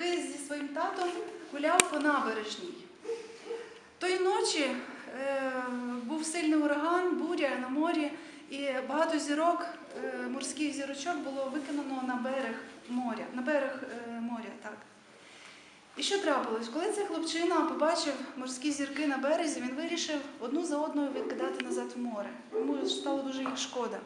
який зі своїм татом гуляв по набережній. Тої ночі е, був сильний ураган, буря на морі, і багато зірок, е, морських зірочок було викинено на берег моря, на берег е, моря, так. І що трапилось? Коли цей хлопчина побачив морські зірки на березі, він вирішив одну за одною відкидати назад в море. Йому стало дуже їх шкода.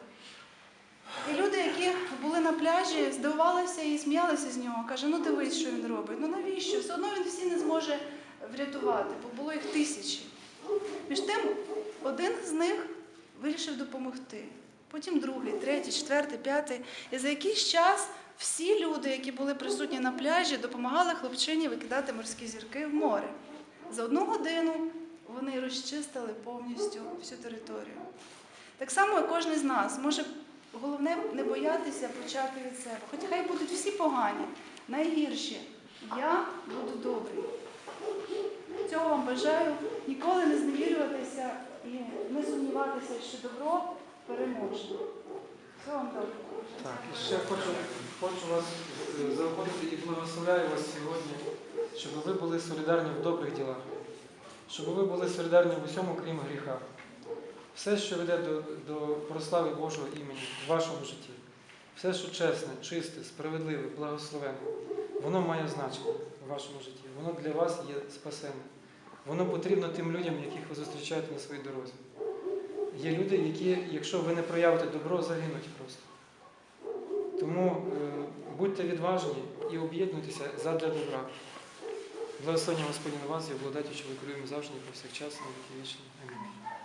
І люди, які були на пляжі, здивувалися і сміялися з нього. Каже, ну дивись, що він робить. Ну навіщо? Все одно він всі не зможе врятувати, бо було їх тисячі. Між тим, один з них вирішив допомогти. Потім другий, третій, четвертий, п'ятий. І за якийсь час всі люди, які були присутні на пляжі, допомагали хлопчині викидати морські зірки в море. За одну годину вони розчистили повністю всю територію. Так само, кожен з нас може головне не боятися почати від себе. Хоч хай будуть всі погані, найгірші. Я буду добрий. Цього вам бажаю ніколи не зневірюватися і не сумніватися, що добро переможе. Всього вам добре. Так, і ще хочу, хочу вас заохотити і благословляю вас сьогодні, щоб ви були солідарні в добрих ділах, щоб ви були солідарні в усьому, крім гріха. Все, що веде до, до прослави Божого імені в вашому житті, все, що чесне, чисте, справедливе, благословенне, воно має значення в вашому житті. Воно для вас є спасенням. Воно потрібно тим людям, яких ви зустрічаєте на своїй дорозі. Є люди, які, якщо ви не проявите добро, загинуть просто. Тому е, будьте відважні і об'єднуйтеся задля добра. Благословення Господні на вас і благодаті, що ви керуємо завжди, і повсякчас, на віки вічні. Амінь.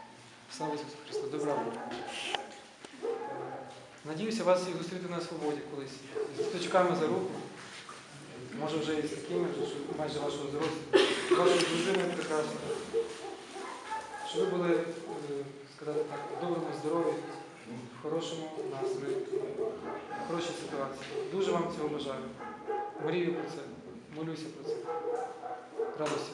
Слава Ісусу Христу! Добра вам! Надіюся вас всіх зустріти на свободі колись. З діточками за руку. Може вже і з такими, майже вашого зросту. Вашою дружиною прекрасною. Щоб ви були, е, сказати так, в доброму здоров'ї, в хорошому настрої, в хорошій ситуації. Дуже вам цього бажаю. Мрію про це, молюся про це. Радості.